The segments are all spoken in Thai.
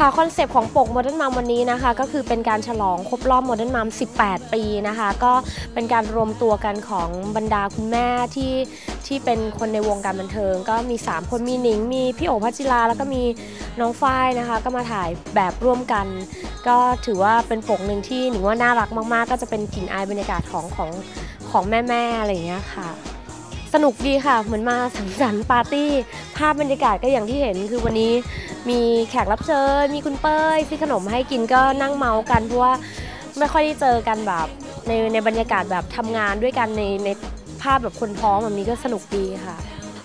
ค่ะคอนเซปต์ของปก Modern Mom วันนี้นะคะก็คือเป็นการฉลองครบรอบ Modern Mom 18 ปีนะคะก็เป็นการรวมตัวกันของบรรดาคุณแม่ที่ที่เป็นคนในวงการบันเทิง ก็มี 3 คนมีหนิง มีพี่โอพัชิราแล้วก็มีน้องฝ้ายนะคะ ก็มาถ่ายแบบร่วมกัน ก็ถือว่าเป็นปกหนึ่งที่หนิงว่าน่ารักมากๆ ก็จะเป็นกลิ่นอายบรรยากาศของของของแม่ๆอะไรอย่างเงี้ยค่ะสนุกดีค่ะ เหมือนมาสังสรรค์ปาร์ตี้ ภาพบรรยากาศก็อย่างที่เห็นคือวันนี้ มีแขกรับเชิญ มีคุณเป้ยซื้อขนมให้กินก็นั่งเมาส์กันเพราะว่าไม่ค่อยได้เจอกันแบบในในบรรยากาศแบบทำงานด้วยกันในในภาพแบบคนท้องแบบนี้ก็สนุกดีค่ะ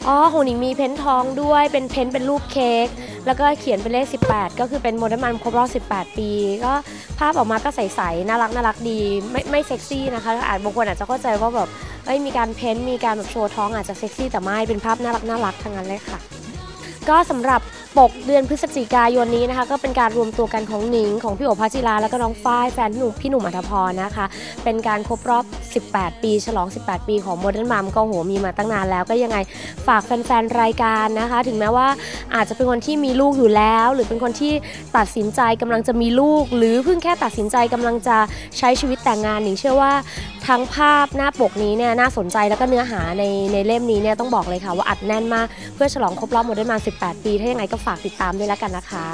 อ๋อของหนิงมีเพ้นท์ท้องด้วยเป็นเพ้นท์เป็นรูปเค้กแล้วก็เขียนเป็นเลข 18 ก็คือเป็นโมเดลมันครบรอบ18 ปี ก็ภาพออกมาก็ใสๆน่ารักน่ารักดีไม่ไม่เซ็กซี่นะคะอาจบางคนอาจจะเข้าใจว่าแบบเอ้ยมีการเพ้นท์มีการแบบโชว์ท้องอาจจะเซ็กซี่แต่ไม่เป็นภาพน่ารักน่ารักทั้งนั้นเลยค่ะ ก็สำหรับ ปกเดือนพฤศจิกายนนี้นะคะก็เป็นการรวมตัวกันของหนิงของพี่โอภาจิราแล้วก็น้องฝ้ายแฟนหนุ่มพี่หนุ่มอัธพรนะคะ เป็นการครบรอบ 18 ปี ฉลอง 18 ปีของ Modern Mom ก็โหมีมาตั้งนานแล้วก็ยังไงฝากแฟนๆรายการนะคะ ถึงแม้ว่าอาจจะเป็นคนที่มีลูกอยู่แล้ว หรือเป็นคนที่ตัดสินใจกำลังจะมีลูก หรือเพิ่งแค่ตัดสินใจกำลังจะใช้ชีวิตแต่งงานหนิงเชื่อว่าทั้งภาพหน้าปกนี้เนี่ยน่าสนใจแล้วก็เนื้อหาในในเล่มนี้เนี่ยต้องบอกเลยค่ะว่าอัดแน่นมาก เพื่อฉลองครบรอบ Modern Mom 18 ปี ถ้ายังไงก็ฝากติดตามด้วยแล้วกันนะคะ